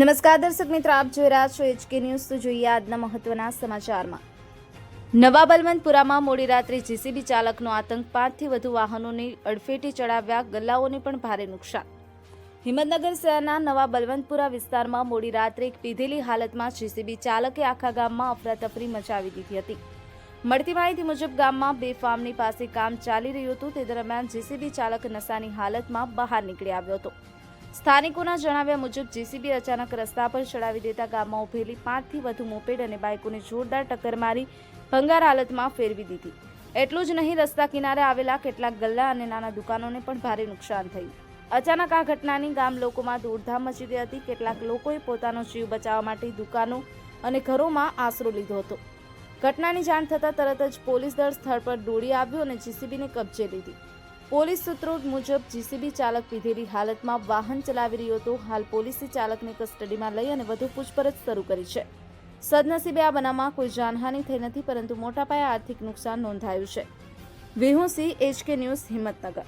નમસ્કાર દર્શક મિત્રો, આપ જોઈ રહ્યા છો એચકે ન્યૂઝ તો જોઈએ આજના મહત્વના સમાચારમાં. નવા બલવંતપુરામાં મોડી રાત્રે જીસીબી ચાલકનો આતંક પાંચથી વધુ વાહનોની અડફેટે ચડાવ્યા, ગલ્લાઓને પણ ભારે નુકસાન. હિંમતનગર શહેરના નવા બલવંતપુરા વિસ્તારમાં મોડી રાત્રે એક પીધેલી હાલતમાં જીસીબી ચાલકે આખા ગામમાં અફરાતફરી મચાવી દીધી હતી. મળતી માહિતી મુજબ ગામમાં બે ફાર્મની પાસે કામ ચાલી રહ્યું હતું, તે દરમિયાન જીસીબી ચાલક નશાની હાલતમાં બહાર નીકળી આવ્યો હતો. સ્થાનિકોના જણાવ્યા મુજબ, જીસીબી અચાનક રસ્તા પર ચડાવી દેતા ગામમાં ઉભેલી પાંચથી વધુ મોપેડ અને બાઇકોને જોરદાર ટક્કર મારી ભંગાર હાલતમાં ફેરવી દીધી. એટલું જ નહીં, રસ્તા કિનારે આવેલા કેટલાક ગલ્લા અને નાના દુકાનોને પણ ભારે નુકસાન થયું. અચાનક આ ઘટનાની ગામ લોકોમાં દોડધામ મચી ગઈ હતી. કેટલાક લોકોએ પોતાનો જીવ બચાવવા માટે દુકાનો અને ઘરોમાં આશરો લીધો હતો. ઘટનાની જાણ થતાં તરત જ પોલીસ દળ સ્થળ પર દોડી આવ્યું અને જીસીબીને કબજે લીધી. પોલીસ સૂત્રો મુજબ જીસીબી ચાલક પીધેલી હાલતમાં વાહન ચલાવી રહ્યો હતો. હાલ પોલીસે ચાલકને કસ્ટડીમાં લઈ અને વધુ પૂછપરછ શરૂ કરી છે. સદનસીબે આ બનાવમાં કોઈ જાનહાનિ થઈ નથી, પરંતુ મોટા પાયે આર્થિક નુકસાન નોંધાયું છે. Vihusinh HK news, Himmatnagar.